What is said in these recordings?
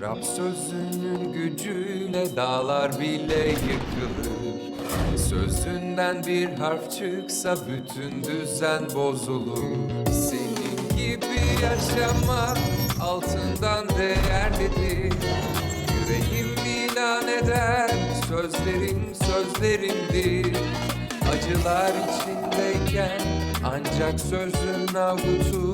Rab sözünün gücüyle dağlar bile yıkılır. Sözünden bir harf çıksa bütün düzen bozulur. Senin gibi yaşamak altından değerlidir. Yüreğim ilan eder sözlerin sözlerimdir. Acılar içindeyken ancak sözün avutur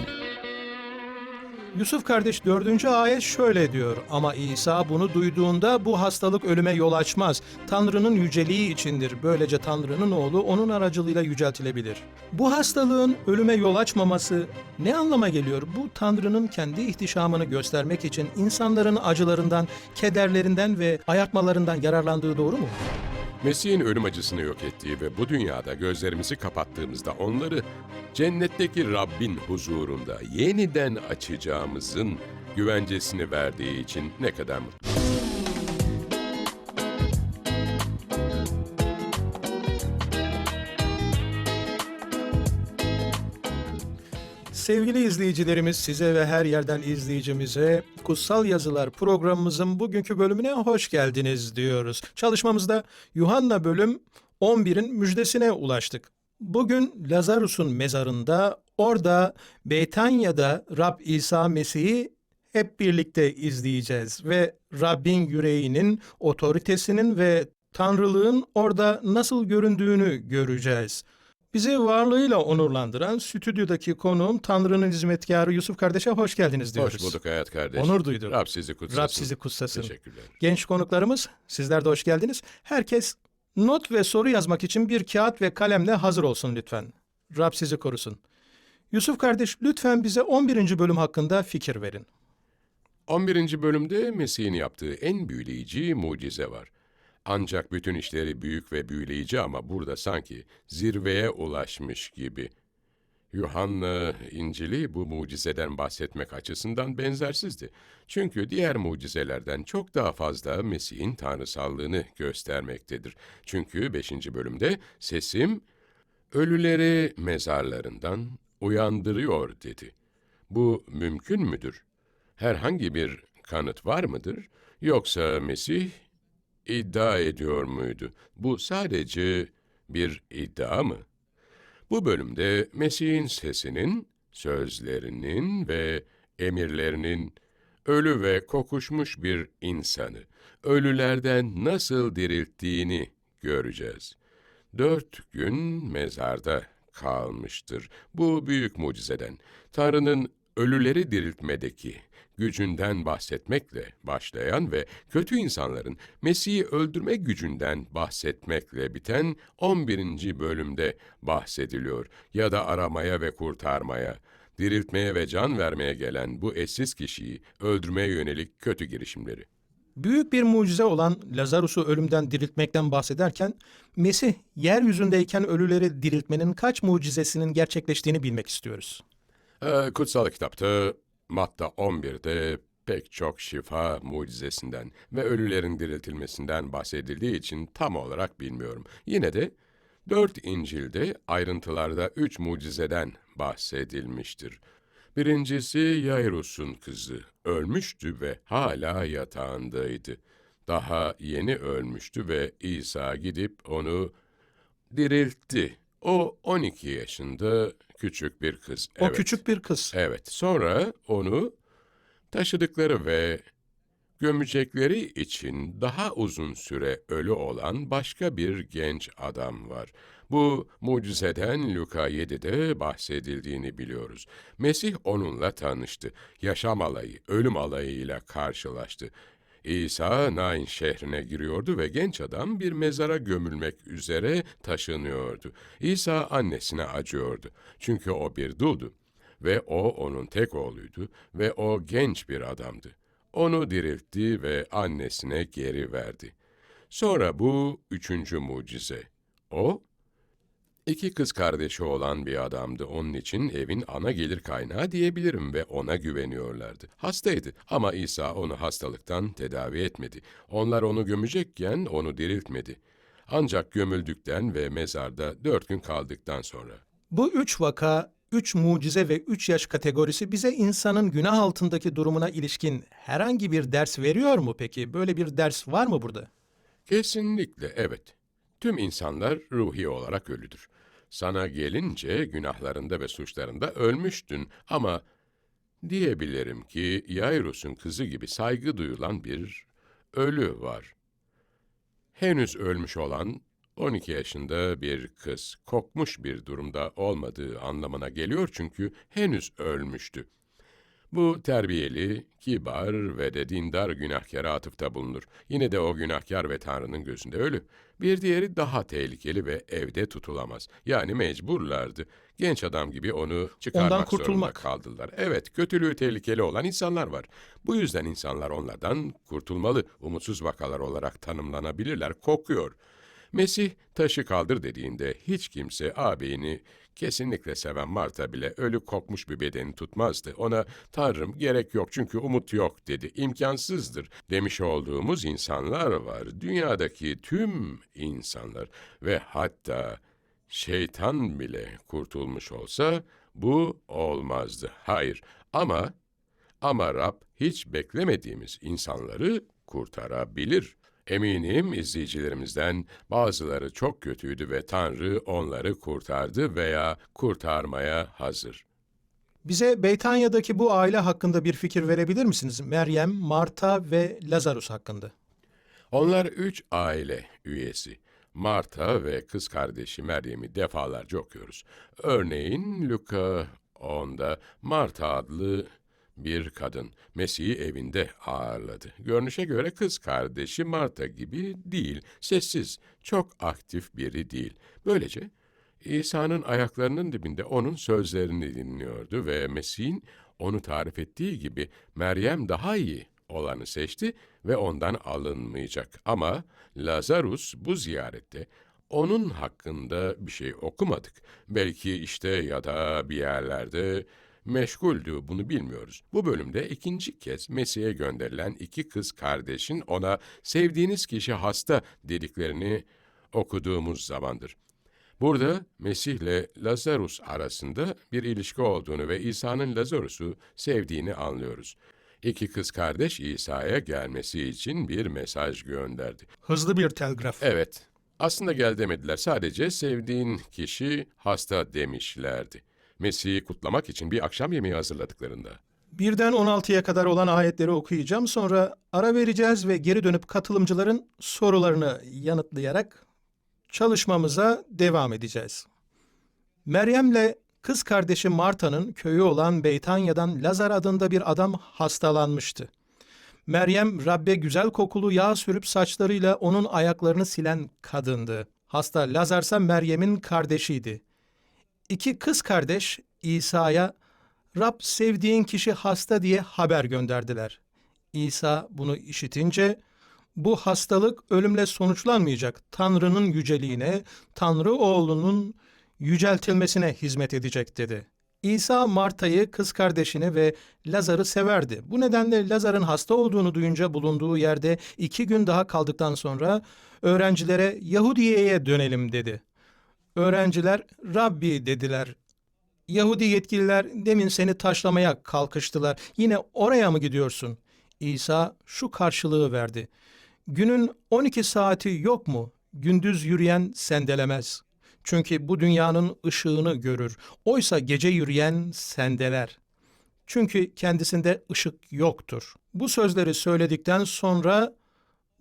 Yusuf kardeş dördüncü ayet şöyle diyor. Ama İsa bunu duyduğunda bu hastalık ölüme yol açmaz. Tanrı'nın yüceliği içindir. Böylece Tanrı'nın oğlu onun aracılığıyla yüceltilebilir. Bu hastalığın ölüme yol açmaması ne anlama geliyor? Bu Tanrı'nın kendi ihtişamını göstermek için insanların acılarından, kederlerinden ve ayartmalarından yararlandığı doğru mu? Mesih'in ölüm acısını yok ettiği ve bu dünyada gözlerimizi kapattığımızda onları cennetteki Rabbin huzurunda yeniden açacağımızın güvencesini verdiği için ne kadar mutlu. Sevgili izleyicilerimiz size ve her yerden izleyicimize Kutsal Yazılar programımızın bugünkü bölümüne hoş geldiniz diyoruz. Çalışmamızda Yuhanna bölüm 11'in müjdesine ulaştık. Bugün Lazarus'un mezarında orada Beytanya'da Rab İsa Mesih'i hep birlikte izleyeceğiz ve Rabbin yüreğinin, otoritesinin ve tanrılığın orada nasıl göründüğünü göreceğiz. Bizi varlığıyla onurlandıran stüdyodaki konuğum Tanrı'nın hizmetkarı Yusuf kardeşe hoş geldiniz diyoruz. Hoş bulduk hayat kardeş. Onur duyduk. Rab sizi kutsasın. Rab sizi kutsasın. Teşekkürler. Genç konuklarımız sizler de hoş geldiniz. Herkes not ve soru yazmak için bir kağıt ve kalemle hazır olsun lütfen. Rab sizi korusun. Yusuf kardeş lütfen bize 11. bölüm hakkında fikir verin. 11. bölümde Mesih'in yaptığı en büyüleyici mucize var. Ancak bütün işleri büyük ve büyüleyici ama burada sanki zirveye ulaşmış gibi. Yuhanna İncil'i bu mucizeden bahsetmek açısından benzersizdi. Çünkü diğer mucizelerden çok daha fazla Mesih'in tanrısallığını göstermektedir. Çünkü 5. bölümde sesim ölüleri mezarlarından uyandırıyor dedi. Bu mümkün müdür? Herhangi bir kanıt var mıdır? Yoksa Mesih iddia ediyor muydu? Bu sadece bir iddia mı? Bu bölümde Mesih'in sesinin, sözlerinin ve emirlerinin ölü ve kokuşmuş bir insanı ölülerden nasıl dirilttiğini göreceğiz. Dört gün mezarda kalmıştır. Bu büyük mucizeden, Tanrı'nın ölüleri diriltmedeki gücünden bahsetmekle başlayan ve kötü insanların Mesih'i öldürme gücünden bahsetmekle biten 11. bölümde bahsediliyor ya da aramaya ve kurtarmaya, diriltmeye ve can vermeye gelen bu eşsiz kişiyi öldürmeye yönelik kötü girişimleri. Büyük bir mucize olan Lazarus'u ölümden diriltmekten bahsederken Mesih yeryüzündeyken ölüleri diriltmenin kaç mucizesinin gerçekleştiğini bilmek istiyoruz. Ee, kutsal kitapta Matta 11'de pek çok şifa mucizesinden ve ölülerin diriltilmesinden bahsedildiği için tam olarak bilmiyorum. Yine de dört İncil'de ayrıntılarda üç mucizeden bahsedilmiştir. Birincisi Yairus'un kızı ölmüştü ve hala yatağındaydı. Daha yeni ölmüştü ve İsa gidip onu diriltti. O 12 yaşında küçük bir kız. O evet. küçük bir kız. Evet, sonra onu taşıdıkları ve gömecekleri için daha uzun süre ölü olan başka bir genç adam var. Bu mucizeden Luka 7'de bahsedildiğini biliyoruz. Mesih onunla tanıştı. Yaşam alayı, ölüm alayıyla karşılaştı. İsa Nain şehrine giriyordu ve genç adam bir mezara gömülmek üzere taşınıyordu. İsa annesine acıyordu. Çünkü o bir duldu ve o onun tek oğluydu ve o genç bir adamdı. Onu diriltti ve annesine geri verdi. Sonra bu üçüncü mucize. O, iki kız kardeşi olan bir adamdı. Onun için evin ana gelir kaynağı diyebilirim ve ona güveniyorlardı. Hastaydı ama İsa onu hastalıktan tedavi etmedi. Onlar onu gömecekken onu diriltmedi. Ancak gömüldükten ve mezarda dört gün kaldıktan sonra. Bu üç vaka, üç mucize ve üç yaş kategorisi bize insanın günah altındaki durumuna ilişkin herhangi bir ders veriyor mu peki? Böyle bir ders var mı burada? Kesinlikle evet. Tüm insanlar ruhi olarak ölüdür. Sana gelince günahlarında ve suçlarında ölmüştün ama diyebilirim ki Yairus'un kızı gibi saygı duyulan bir ölü var. Henüz ölmüş olan 12 yaşında bir kız kokmuş bir durumda olmadığı anlamına geliyor çünkü henüz ölmüştü. Bu terbiyeli, kibar ve de dindar günahkara atıfta bulunur. Yine de o günahkar ve Tanrı'nın gözünde ölü. Bir diğeri daha tehlikeli ve evde tutulamaz. Yani mecburlardı. Genç adam gibi onu çıkarmak Ondan zorunda kurtulmak. kaldılar. Evet, kötülüğü tehlikeli olan insanlar var. Bu yüzden insanlar onlardan kurtulmalı. Umutsuz vakalar olarak tanımlanabilirler. Kokuyor. Mesih taşı kaldır dediğinde hiç kimse ağabeyini kesinlikle seven Marta bile ölü kokmuş bir bedeni tutmazdı. Ona Tanrım gerek yok çünkü umut yok dedi. İmkansızdır demiş olduğumuz insanlar var. Dünyadaki tüm insanlar ve hatta şeytan bile kurtulmuş olsa bu olmazdı. Hayır ama ama Rab hiç beklemediğimiz insanları kurtarabilir. Eminim izleyicilerimizden bazıları çok kötüydü ve Tanrı onları kurtardı veya kurtarmaya hazır. Bize Beytanya'daki bu aile hakkında bir fikir verebilir misiniz? Meryem, Marta ve Lazarus hakkında. Onlar üç aile üyesi. Marta ve kız kardeşi Meryem'i defalarca okuyoruz. Örneğin Luka 10'da Marta adlı bir kadın Mesih'i evinde ağırladı. Görünüşe göre kız kardeşi Marta gibi değil, sessiz, çok aktif biri değil. Böylece İsa'nın ayaklarının dibinde onun sözlerini dinliyordu ve Mesih'in onu tarif ettiği gibi Meryem daha iyi olanı seçti ve ondan alınmayacak. Ama Lazarus bu ziyarette onun hakkında bir şey okumadık. Belki işte ya da bir yerlerde meşguldü bunu bilmiyoruz. Bu bölümde ikinci kez Mesih'e gönderilen iki kız kardeşin ona sevdiğiniz kişi hasta dediklerini okuduğumuz zamandır. Burada Mesih ile Lazarus arasında bir ilişki olduğunu ve İsa'nın Lazarus'u sevdiğini anlıyoruz. İki kız kardeş İsa'ya gelmesi için bir mesaj gönderdi. Hızlı bir telgraf. Evet, aslında gel demediler. Sadece sevdiğin kişi hasta demişlerdi. Mesih'i kutlamak için bir akşam yemeği hazırladıklarında. Birden 16'ya kadar olan ayetleri okuyacağım. Sonra ara vereceğiz ve geri dönüp katılımcıların sorularını yanıtlayarak çalışmamıza devam edeceğiz. Meryem'le kız kardeşi Marta'nın köyü olan Beytanya'dan Lazar adında bir adam hastalanmıştı. Meryem Rabbe güzel kokulu yağ sürüp saçlarıyla onun ayaklarını silen kadındı. Hasta Lazarsa Meryem'in kardeşiydi. İki kız kardeş İsa'ya Rab sevdiğin kişi hasta diye haber gönderdiler. İsa bunu işitince bu hastalık ölümle sonuçlanmayacak. Tanrı'nın yüceliğine, Tanrı oğlunun yüceltilmesine hizmet edecek dedi. İsa Marta'yı, kız kardeşini ve Lazar'ı severdi. Bu nedenle Lazar'ın hasta olduğunu duyunca bulunduğu yerde iki gün daha kaldıktan sonra öğrencilere Yahudiye'ye dönelim dedi. Öğrenciler Rabbi dediler. Yahudi yetkililer demin seni taşlamaya kalkıştılar. Yine oraya mı gidiyorsun? İsa şu karşılığı verdi. Günün 12 saati yok mu? Gündüz yürüyen sendelemez. Çünkü bu dünyanın ışığını görür. Oysa gece yürüyen sendeler. Çünkü kendisinde ışık yoktur. Bu sözleri söyledikten sonra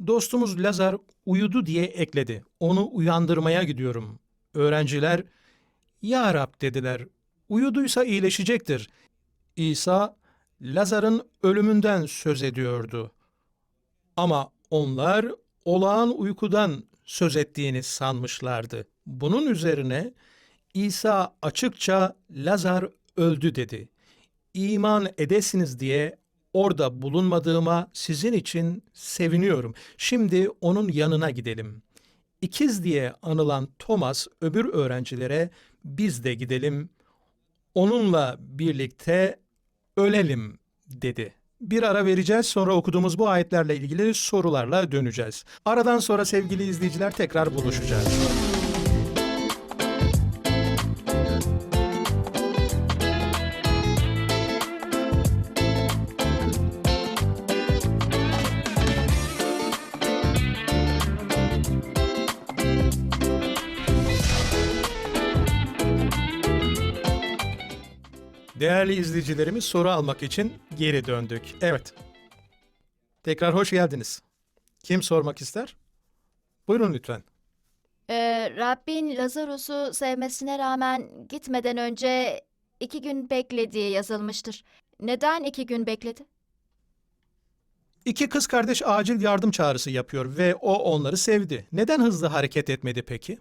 dostumuz Lazar uyudu diye ekledi. Onu uyandırmaya gidiyorum. Öğrenciler, Ya Rab dediler, uyuduysa iyileşecektir. İsa, Lazar'ın ölümünden söz ediyordu. Ama onlar olağan uykudan söz ettiğini sanmışlardı. Bunun üzerine İsa açıkça Lazar öldü dedi. İman edesiniz diye orada bulunmadığıma sizin için seviniyorum. Şimdi onun yanına gidelim. İkiz diye anılan Thomas öbür öğrencilere biz de gidelim. Onunla birlikte ölelim dedi. Bir ara vereceğiz sonra okuduğumuz bu ayetlerle ilgili sorularla döneceğiz. Aradan sonra sevgili izleyiciler tekrar buluşacağız. Değerli izleyicilerimiz soru almak için geri döndük. Evet. Tekrar hoş geldiniz. Kim sormak ister? Buyurun lütfen. Ee, Rabbin Lazarus'u sevmesine rağmen gitmeden önce iki gün beklediği yazılmıştır. Neden iki gün bekledi? İki kız kardeş acil yardım çağrısı yapıyor ve o onları sevdi. Neden hızlı hareket etmedi peki?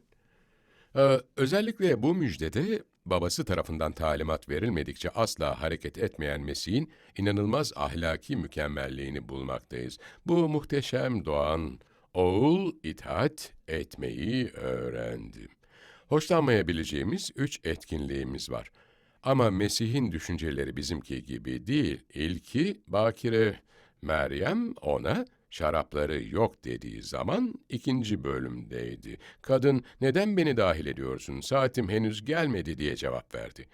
Ee, özellikle bu müjdede babası tarafından talimat verilmedikçe asla hareket etmeyen Mesih'in inanılmaz ahlaki mükemmelliğini bulmaktayız. Bu muhteşem doğan oğul itaat etmeyi öğrendi. Hoşlanmayabileceğimiz üç etkinliğimiz var. Ama Mesih'in düşünceleri bizimki gibi değil. İlki Bakire Meryem ona şarapları yok dediği zaman ikinci bölümdeydi. Kadın neden beni dahil ediyorsun saatim henüz gelmedi diye cevap verdi.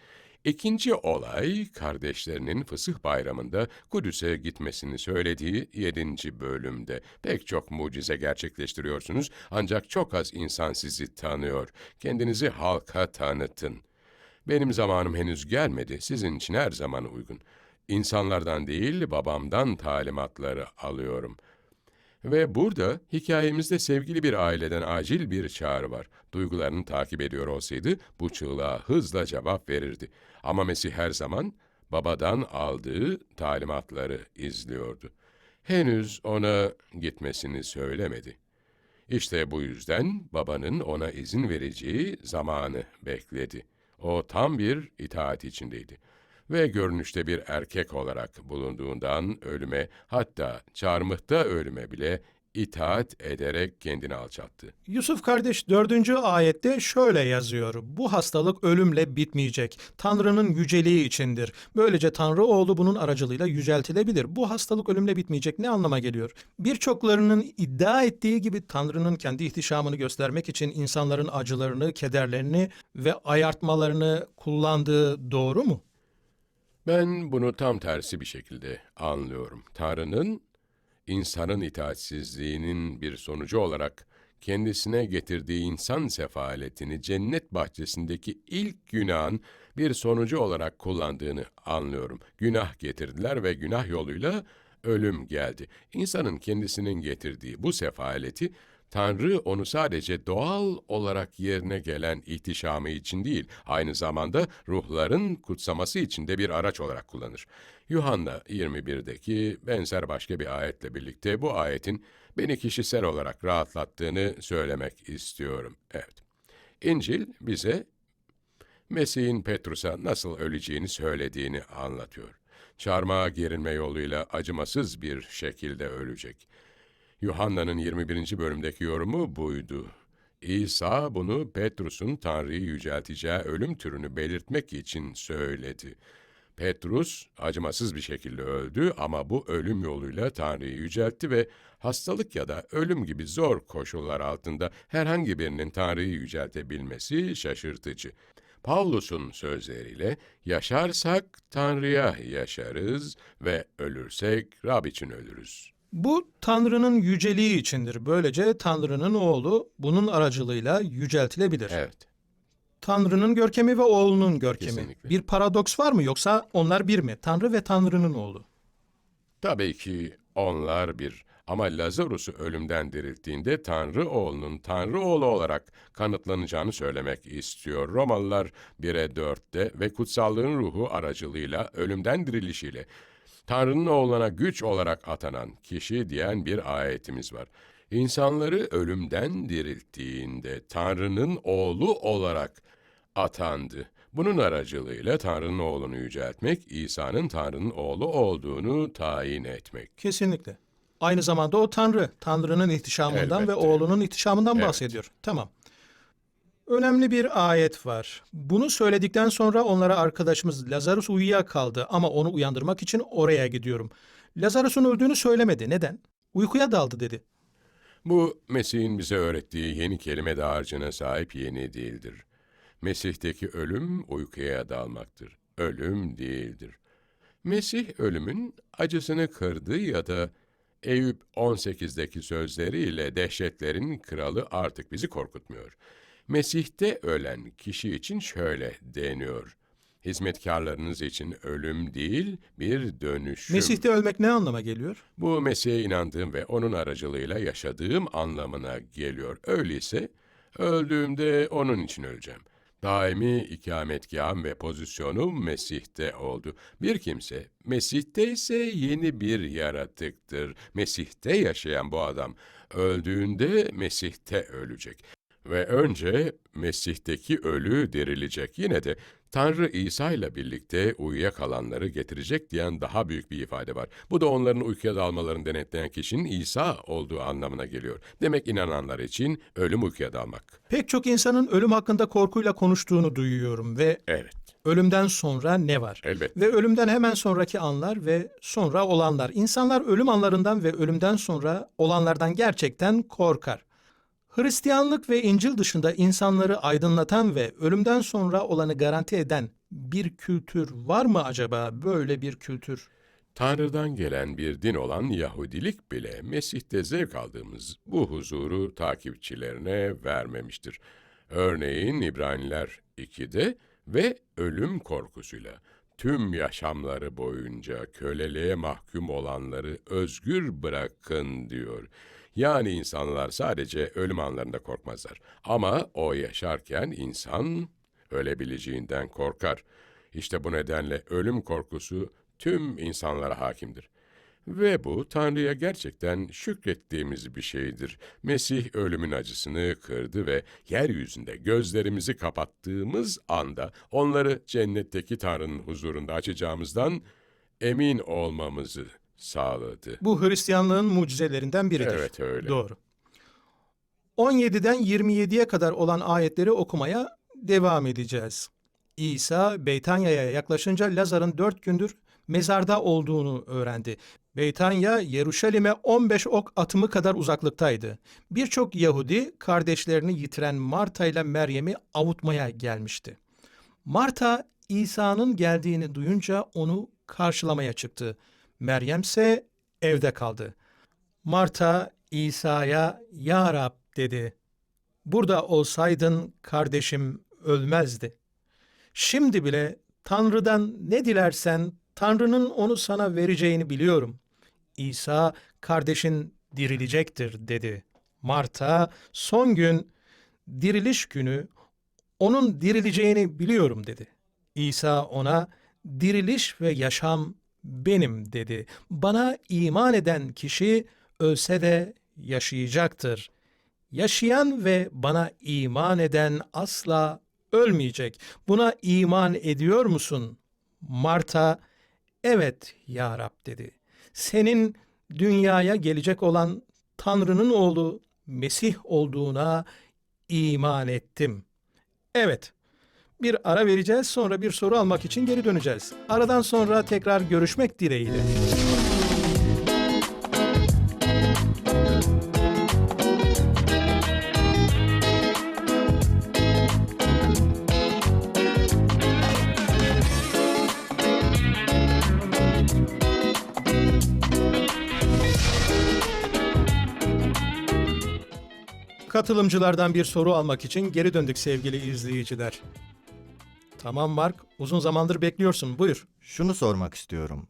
İkinci olay kardeşlerinin fısıh bayramında Kudüs'e gitmesini söylediği yedinci bölümde. Pek çok mucize gerçekleştiriyorsunuz ancak çok az insan sizi tanıyor. Kendinizi halka tanıtın. Benim zamanım henüz gelmedi, sizin için her zaman uygun. İnsanlardan değil, babamdan talimatları alıyorum. Ve burada hikayemizde sevgili bir aileden acil bir çağrı var. Duygularını takip ediyor olsaydı bu çığlığa hızla cevap verirdi. Ama Mesih her zaman babadan aldığı talimatları izliyordu. Henüz ona gitmesini söylemedi. İşte bu yüzden babanın ona izin vereceği zamanı bekledi. O tam bir itaat içindeydi ve görünüşte bir erkek olarak bulunduğundan ölüme hatta çarmıhta ölüme bile itaat ederek kendini alçalttı. Yusuf kardeş dördüncü ayette şöyle yazıyor. Bu hastalık ölümle bitmeyecek. Tanrı'nın yüceliği içindir. Böylece Tanrı oğlu bunun aracılığıyla yüceltilebilir. Bu hastalık ölümle bitmeyecek ne anlama geliyor? Birçoklarının iddia ettiği gibi Tanrı'nın kendi ihtişamını göstermek için insanların acılarını, kederlerini ve ayartmalarını kullandığı doğru mu? Ben bunu tam tersi bir şekilde anlıyorum. Tanrı'nın insanın itaatsizliğinin bir sonucu olarak kendisine getirdiği insan sefaletini cennet bahçesindeki ilk günahın bir sonucu olarak kullandığını anlıyorum. Günah getirdiler ve günah yoluyla ölüm geldi. İnsanın kendisinin getirdiği bu sefaleti Tanrı onu sadece doğal olarak yerine gelen ihtişamı için değil, aynı zamanda ruhların kutsaması için de bir araç olarak kullanır. Yuhanna 21'deki benzer başka bir ayetle birlikte bu ayetin beni kişisel olarak rahatlattığını söylemek istiyorum. Evet. İncil bize Mesih'in Petrus'a nasıl öleceğini söylediğini anlatıyor. Çarmıha gerilme yoluyla acımasız bir şekilde ölecek. Yuhanna'nın 21. bölümdeki yorumu buydu. İsa bunu Petrus'un Tanrı'yı yücelteceği ölüm türünü belirtmek için söyledi. Petrus acımasız bir şekilde öldü ama bu ölüm yoluyla Tanrı'yı yüceltti ve hastalık ya da ölüm gibi zor koşullar altında herhangi birinin Tanrı'yı yüceltebilmesi şaşırtıcı. Pavlus'un sözleriyle yaşarsak Tanrı'ya yaşarız ve ölürsek Rab için ölürüz. Bu Tanrı'nın yüceliği içindir. Böylece Tanrı'nın oğlu bunun aracılığıyla yüceltilebilir. Evet. Tanrı'nın görkemi ve oğlunun görkemi. Kesinlikle. Bir paradoks var mı yoksa onlar bir mi? Tanrı ve Tanrı'nın oğlu. Tabii ki onlar bir ama Lazarus'u ölümden dirilttiğinde Tanrı oğlunun Tanrı oğlu olarak kanıtlanacağını söylemek istiyor. Romalılar 1'e 4'te ve kutsallığın ruhu aracılığıyla ölümden dirilişiyle Tanrı'nın oğluna güç olarak atanan kişi diyen bir ayetimiz var. İnsanları ölümden dirilttiğinde Tanrı'nın oğlu olarak atandı. Bunun aracılığıyla Tanrı'nın oğlunu yüceltmek, İsa'nın Tanrı'nın oğlu olduğunu tayin etmek. Kesinlikle. Aynı zamanda o Tanrı. Tanrı'nın ihtişamından ve Elbette. oğlunun ihtişamından Evet. bahsediyor. Tamam. Önemli bir ayet var. Bunu söyledikten sonra onlara arkadaşımız Lazarus uyuyakaldı ama onu uyandırmak için oraya gidiyorum. Lazarus'un öldüğünü söylemedi. Neden? Uykuya daldı dedi. Bu Mesih'in bize öğrettiği yeni kelime dağarcığına sahip yeni değildir. Mesih'teki ölüm uykuya dalmaktır. Ölüm değildir. Mesih ölümün acısını kırdı ya da Eyüp 18'deki sözleriyle dehşetlerin kralı artık bizi korkutmuyor. Mesih'te ölen kişi için şöyle deniyor. Hizmetkarlarınız için ölüm değil, bir dönüşüm. Mesih'te ölmek ne anlama geliyor? Bu Mesih'e inandığım ve onun aracılığıyla yaşadığım anlamına geliyor. Öyleyse öldüğümde onun için öleceğim. Daimi ikametgahım ve pozisyonum Mesih'te oldu. Bir kimse Mesih'te ise yeni bir yaratıktır. Mesih'te yaşayan bu adam öldüğünde Mesih'te ölecek. Ve önce Mesih'teki ölü dirilecek. Yine de Tanrı İsa ile birlikte uyuyakalanları getirecek diyen daha büyük bir ifade var. Bu da onların uykuya dalmalarını denetleyen kişinin İsa olduğu anlamına geliyor. Demek inananlar için ölüm uykuya dalmak. Pek çok insanın ölüm hakkında korkuyla konuştuğunu duyuyorum ve Evet, ölümden sonra ne var? elbette. Ve ölümden hemen sonraki anlar ve sonra olanlar. İnsanlar ölüm anlarından ve ölümden sonra olanlardan gerçekten korkar. Hristiyanlık ve İncil dışında insanları aydınlatan ve ölümden sonra olanı garanti eden bir kültür var mı acaba böyle bir kültür? Tanrı'dan gelen bir din olan Yahudilik bile Mesih'te zevk aldığımız bu huzuru takipçilerine vermemiştir. Örneğin İbraniler 2'de ve ölüm korkusuyla tüm yaşamları boyunca köleliğe mahkum olanları özgür bırakın diyor. Yani insanlar sadece ölüm anlarında korkmazlar. Ama o yaşarken insan ölebileceğinden korkar. İşte bu nedenle ölüm korkusu tüm insanlara hakimdir. Ve bu Tanrı'ya gerçekten şükrettiğimiz bir şeydir. Mesih ölümün acısını kırdı ve yeryüzünde gözlerimizi kapattığımız anda onları cennetteki Tanrı'nın huzurunda açacağımızdan emin olmamızı sağladı. Bu Hristiyanlığın mucizelerinden biridir. Evet öyle. Doğru. 17'den 27'ye kadar olan ayetleri okumaya devam edeceğiz. İsa Beytanya'ya yaklaşınca Lazar'ın dört gündür mezarda olduğunu öğrendi. Beytanya, Yeruşalim'e 15 ok atımı kadar uzaklıktaydı. Birçok Yahudi kardeşlerini yitiren Marta ile Meryem'i avutmaya gelmişti. Marta, İsa'nın geldiğini duyunca onu karşılamaya çıktı. Meryem ise evde kaldı. Marta İsa'ya Ya Rab dedi. Burada olsaydın kardeşim ölmezdi. Şimdi bile Tanrı'dan ne dilersen Tanrı'nın onu sana vereceğini biliyorum. İsa kardeşin dirilecektir dedi. Marta son gün diriliş günü onun dirileceğini biliyorum dedi. İsa ona diriliş ve yaşam benim dedi. Bana iman eden kişi ölse de yaşayacaktır. Yaşayan ve bana iman eden asla ölmeyecek. Buna iman ediyor musun? Marta, evet ya Rab dedi. Senin dünyaya gelecek olan Tanrı'nın oğlu Mesih olduğuna iman ettim. Evet, bir ara vereceğiz sonra bir soru almak için geri döneceğiz. Aradan sonra tekrar görüşmek dileğiyle. Katılımcılardan bir soru almak için geri döndük sevgili izleyiciler. Tamam Mark, uzun zamandır bekliyorsun. Buyur. Şunu sormak istiyorum.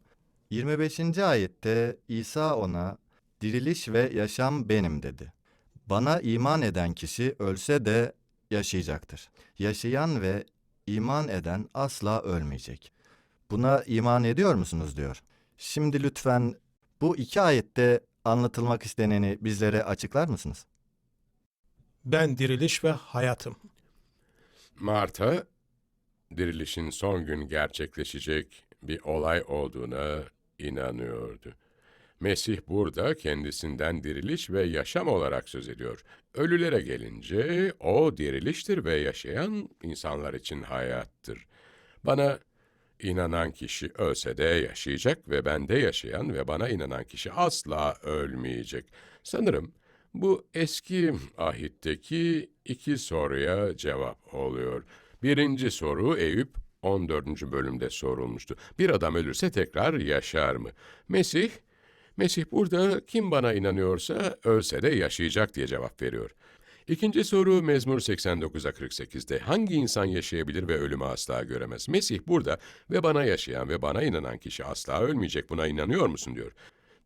25. ayette İsa ona diriliş ve yaşam benim dedi. Bana iman eden kişi ölse de yaşayacaktır. Yaşayan ve iman eden asla ölmeyecek. Buna iman ediyor musunuz diyor. Şimdi lütfen bu iki ayette anlatılmak isteneni bizlere açıklar mısınız? Ben diriliş ve hayatım. Marta, dirilişin son gün gerçekleşecek bir olay olduğuna inanıyordu. Mesih burada kendisinden diriliş ve yaşam olarak söz ediyor. Ölülere gelince o diriliştir ve yaşayan insanlar için hayattır. Bana inanan kişi ölse de yaşayacak ve bende yaşayan ve bana inanan kişi asla ölmeyecek. Sanırım bu eski ahitteki iki soruya cevap oluyor. Birinci soru Eyüp 14. bölümde sorulmuştu. Bir adam ölürse tekrar yaşar mı? Mesih, Mesih burada kim bana inanıyorsa ölse de yaşayacak diye cevap veriyor. İkinci soru Mezmur 89'a 48'de hangi insan yaşayabilir ve ölümü asla göremez? Mesih burada ve bana yaşayan ve bana inanan kişi asla ölmeyecek buna inanıyor musun diyor.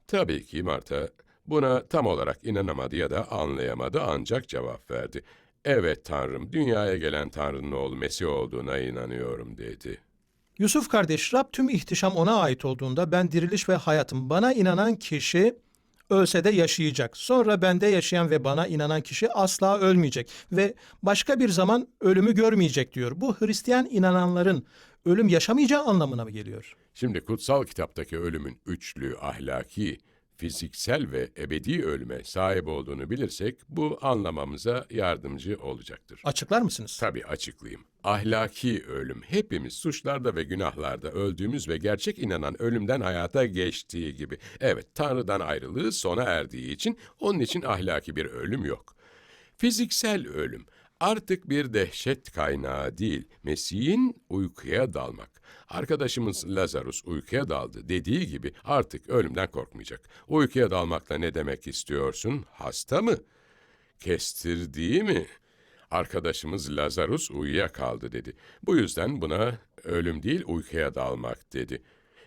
Tabii ki Marta buna tam olarak inanamadı ya da anlayamadı ancak cevap verdi. Evet Tanrım, dünyaya gelen Tanrı'nın oğlu Mesih olduğuna inanıyorum dedi. Yusuf kardeş, Rab tüm ihtişam ona ait olduğunda ben diriliş ve hayatım. Bana inanan kişi ölse de yaşayacak. Sonra bende yaşayan ve bana inanan kişi asla ölmeyecek ve başka bir zaman ölümü görmeyecek diyor. Bu Hristiyan inananların ölüm yaşamayacağı anlamına mı geliyor? Şimdi kutsal kitaptaki ölümün üçlü, ahlaki, fiziksel ve ebedi ölüme sahip olduğunu bilirsek bu anlamamıza yardımcı olacaktır. Açıklar mısınız? Tabii açıklayayım. Ahlaki ölüm hepimiz suçlarda ve günahlarda öldüğümüz ve gerçek inanan ölümden hayata geçtiği gibi. Evet Tanrı'dan ayrılığı sona erdiği için onun için ahlaki bir ölüm yok. Fiziksel ölüm artık bir dehşet kaynağı değil, Mesih'in uykuya dalmak. Arkadaşımız Lazarus uykuya daldı dediği gibi artık ölümden korkmayacak. Uykuya dalmakla ne demek istiyorsun? Hasta mı? Kestirdiği mi? Arkadaşımız Lazarus uyuyakaldı dedi. Bu yüzden buna ölüm değil uykuya dalmak dedi.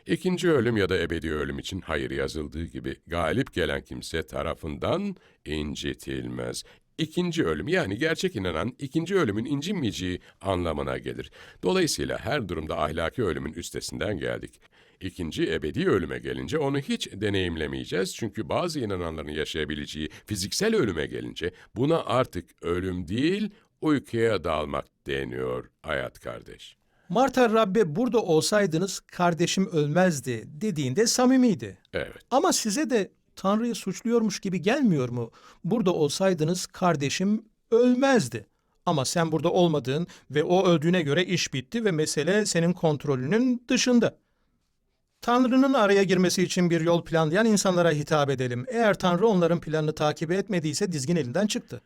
İkinci ölüm ya da ebedi ölüm için hayır yazıldığı gibi galip gelen kimse tarafından incitilmez. İkinci ölüm yani gerçek inanan ikinci ölümün incinmeyeceği anlamına gelir. Dolayısıyla her durumda ahlaki ölümün üstesinden geldik. İkinci ebedi ölüme gelince onu hiç deneyimlemeyeceğiz çünkü bazı inananların yaşayabileceği fiziksel ölüme gelince buna artık ölüm değil uykuya dalmak deniyor hayat kardeş. Marta Rabbe burada olsaydınız kardeşim ölmezdi dediğinde samimiydi. Evet. Ama size de Tanrı'yı suçluyormuş gibi gelmiyor mu? Burada olsaydınız kardeşim ölmezdi. Ama sen burada olmadığın ve o öldüğüne göre iş bitti ve mesele senin kontrolünün dışında. Tanrı'nın araya girmesi için bir yol planlayan insanlara hitap edelim. Eğer Tanrı onların planını takip etmediyse dizgin elinden çıktı.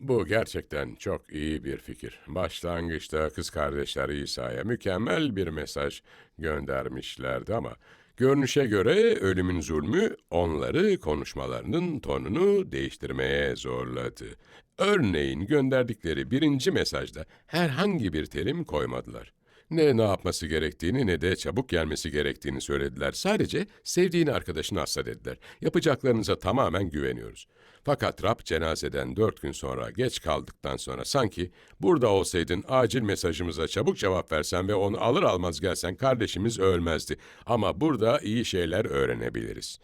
Bu gerçekten çok iyi bir fikir. Başlangıçta kız kardeşler İsa'ya mükemmel bir mesaj göndermişlerdi ama görünüşe göre ölümün zulmü onları konuşmalarının tonunu değiştirmeye zorladı. Örneğin gönderdikleri birinci mesajda herhangi bir terim koymadılar. Ne ne yapması gerektiğini ne de çabuk gelmesi gerektiğini söylediler. Sadece sevdiğin arkadaşını hasta dediler. Yapacaklarınıza tamamen güveniyoruz. Fakat Rab cenazeden dört gün sonra geç kaldıktan sonra sanki burada olsaydın acil mesajımıza çabuk cevap versen ve onu alır almaz gelsen kardeşimiz ölmezdi. Ama burada iyi şeyler öğrenebiliriz.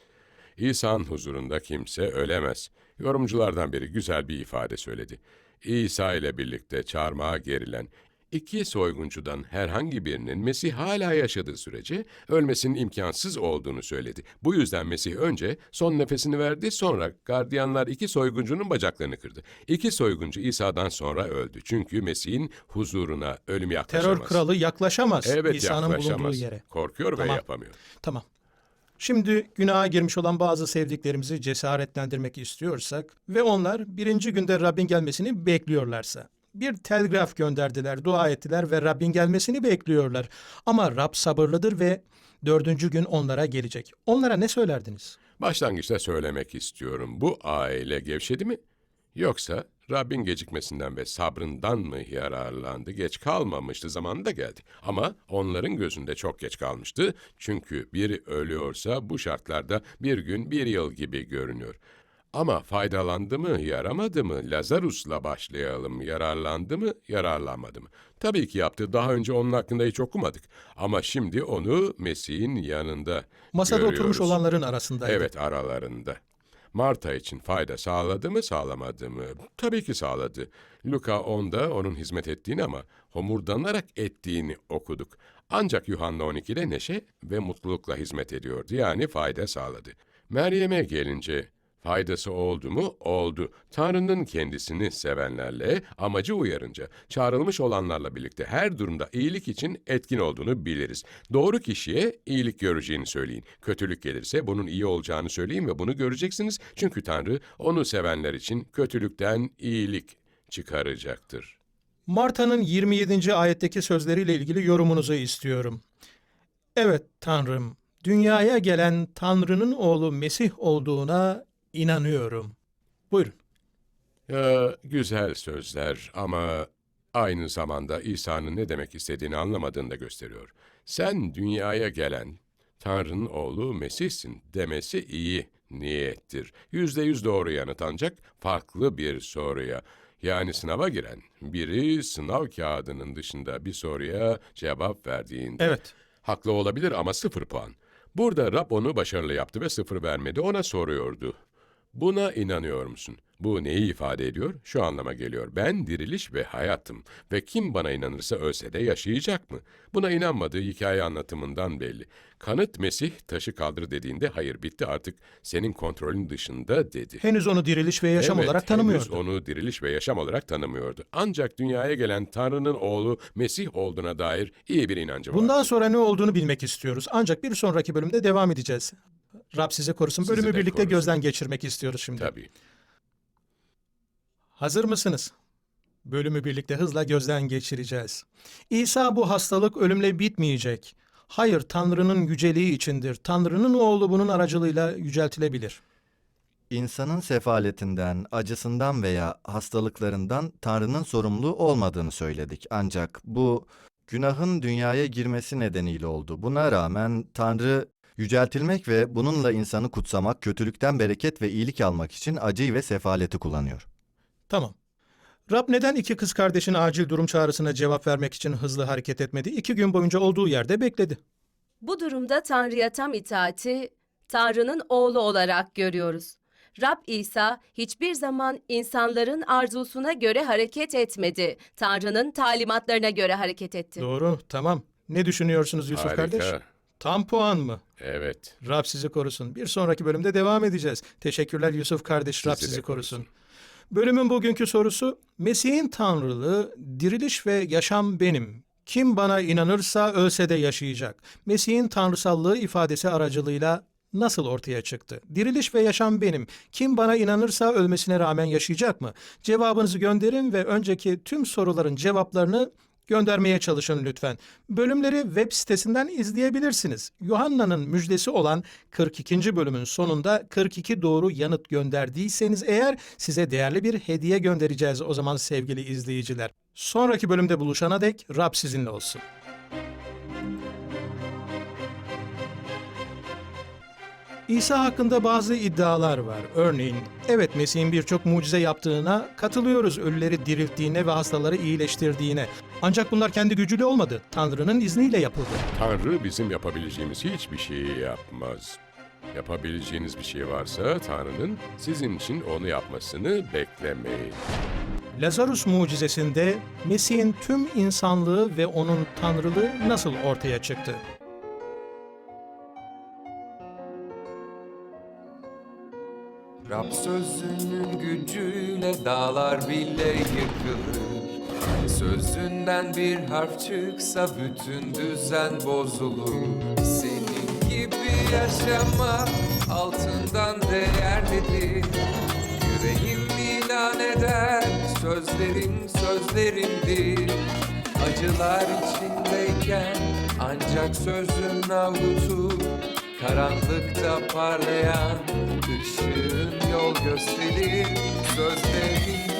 İsa'nın huzurunda kimse ölemez. Yorumculardan biri güzel bir ifade söyledi. İsa ile birlikte çarmıha gerilen iki soyguncudan herhangi birinin Mesih hala yaşadığı sürece ölmesinin imkansız olduğunu söyledi. Bu yüzden Mesih önce son nefesini verdi sonra gardiyanlar iki soyguncunun bacaklarını kırdı. İki soyguncu İsa'dan sonra öldü. Çünkü Mesih'in huzuruna ölüm yaklaşamaz. Terör kralı yaklaşamaz Evet İsa'nın bulunduğu yere. Korkuyor ve Tamam. yapamıyor. Tamam. Şimdi günaha girmiş olan bazı sevdiklerimizi cesaretlendirmek istiyorsak ve onlar birinci günde Rabbin gelmesini bekliyorlarsa bir telgraf gönderdiler, dua ettiler ve Rabbin gelmesini bekliyorlar. Ama Rab sabırlıdır ve dördüncü gün onlara gelecek. Onlara ne söylerdiniz? Başlangıçta söylemek istiyorum. Bu aile gevşedi mi? Yoksa Rabbin gecikmesinden ve sabrından mı yararlandı? Geç kalmamıştı, zamanında geldi. Ama onların gözünde çok geç kalmıştı. Çünkü biri ölüyorsa bu şartlarda bir gün bir yıl gibi görünüyor. Ama faydalandı mı, yaramadı mı? Lazarus'la başlayalım. Yararlandı mı, yararlanmadı mı? Tabii ki yaptı. Daha önce onun hakkında hiç okumadık. Ama şimdi onu Mesih'in yanında Masada görüyoruz. oturmuş olanların arasındaydı. Evet aralarında. Marta için fayda sağladı mı sağlamadı mı? Tabii ki sağladı. Luka 10'da onun hizmet ettiğini ama homurdanarak ettiğini okuduk. Ancak Yuhanna 12'de neşe ve mutlulukla hizmet ediyordu. Yani fayda sağladı. Meryem'e gelince faydası oldu mu? Oldu. Tanrı'nın kendisini sevenlerle, amacı uyarınca, çağrılmış olanlarla birlikte her durumda iyilik için etkin olduğunu biliriz. Doğru kişiye iyilik göreceğini söyleyin. Kötülük gelirse bunun iyi olacağını söyleyin ve bunu göreceksiniz. Çünkü Tanrı onu sevenler için kötülükten iyilik çıkaracaktır. Marta'nın 27. ayetteki sözleriyle ilgili yorumunuzu istiyorum. Evet Tanrım, dünyaya gelen Tanrı'nın oğlu Mesih olduğuna inanıyorum. Buyurun. Ya, güzel sözler ama aynı zamanda İsa'nın ne demek istediğini anlamadığını da gösteriyor. Sen dünyaya gelen Tanrı'nın oğlu Mesih'sin demesi iyi niyettir. Yüzde yüz doğru yanıt ancak farklı bir soruya. Yani sınava giren biri sınav kağıdının dışında bir soruya cevap verdiğinde Evet. Haklı olabilir ama sıfır puan. Burada Rab onu başarılı yaptı ve sıfır vermedi. Ona soruyordu. Buna inanıyor musun? Bu neyi ifade ediyor? Şu anlama geliyor. Ben diriliş ve hayatım ve kim bana inanırsa ölse de yaşayacak mı? Buna inanmadığı hikaye anlatımından belli. Kanıt Mesih taşı kaldır dediğinde hayır bitti artık senin kontrolün dışında dedi. Henüz onu diriliş ve yaşam olarak henüz tanımıyordu. onu diriliş ve yaşam olarak tanımıyordu. Ancak dünyaya gelen Tanrı'nın oğlu Mesih olduğuna dair iyi bir inancı var. Bundan sonra ne olduğunu bilmek istiyoruz. Ancak bir sonraki bölümde devam edeceğiz. Rab sizi korusun. Sizi Bölümü de birlikte korusun. gözden geçirmek istiyoruz şimdi. Tabii. Hazır mısınız? Bölümü birlikte hızla gözden geçireceğiz. İsa bu hastalık ölümle bitmeyecek. Hayır, Tanrı'nın yüceliği içindir. Tanrı'nın oğlu bunun aracılığıyla yüceltilebilir. İnsanın sefaletinden, acısından veya hastalıklarından Tanrı'nın sorumlu olmadığını söyledik. Ancak bu günahın dünyaya girmesi nedeniyle oldu. Buna rağmen Tanrı yüceltilmek ve bununla insanı kutsamak, kötülükten bereket ve iyilik almak için acıyı ve sefaleti kullanıyor. Tamam. Rab neden iki kız kardeşin acil durum çağrısına cevap vermek için hızlı hareket etmedi? İki gün boyunca olduğu yerde bekledi. Bu durumda Tanrı'ya tam itaati Tanrı'nın oğlu olarak görüyoruz. Rab İsa hiçbir zaman insanların arzusuna göre hareket etmedi. Tanrı'nın talimatlarına göre hareket etti. Doğru, tamam. Ne düşünüyorsunuz Yusuf Harika. Tam puan mı? Evet. Rab sizi korusun. Bir sonraki bölümde devam edeceğiz. Teşekkürler Yusuf kardeş. Rab Sizi de sizi korusun. korusun. Bölümün bugünkü sorusu Mesih'in tanrılığı, diriliş ve yaşam benim. Kim bana inanırsa ölse de yaşayacak. Mesih'in tanrısallığı ifadesi aracılığıyla nasıl ortaya çıktı? Diriliş ve yaşam benim. Kim bana inanırsa ölmesine rağmen yaşayacak mı? Cevabınızı gönderin ve önceki tüm soruların cevaplarını göndermeye çalışın lütfen. Bölümleri web sitesinden izleyebilirsiniz. Yuhanna'nın müjdesi olan 42. bölümün sonunda 42 doğru yanıt gönderdiyseniz eğer size değerli bir hediye göndereceğiz o zaman sevgili izleyiciler. Sonraki bölümde buluşana dek Rab sizinle olsun. İsa hakkında bazı iddialar var. Örneğin, evet Mesih'in birçok mucize yaptığına katılıyoruz, ölüleri dirilttiğine ve hastaları iyileştirdiğine. Ancak bunlar kendi gücüyle olmadı, Tanrı'nın izniyle yapıldı. Tanrı bizim yapabileceğimiz hiçbir şeyi yapmaz. Yapabileceğiniz bir şey varsa Tanrı'nın sizin için onu yapmasını beklemeyin. Lazarus mucizesinde Mesih'in tüm insanlığı ve onun tanrılığı nasıl ortaya çıktı? Rab sözünün gücüyle dağlar bile yıkılır Sözünden bir harf çıksa bütün düzen bozulur. Senin gibi yaşamak altından değerlidir. Yüreğim ilan eder sözlerin sözlerimdir. Acılar içindeyken ancak sözün avutur Karanlıkta parlayan ışığın yol gösterir. Sözlerin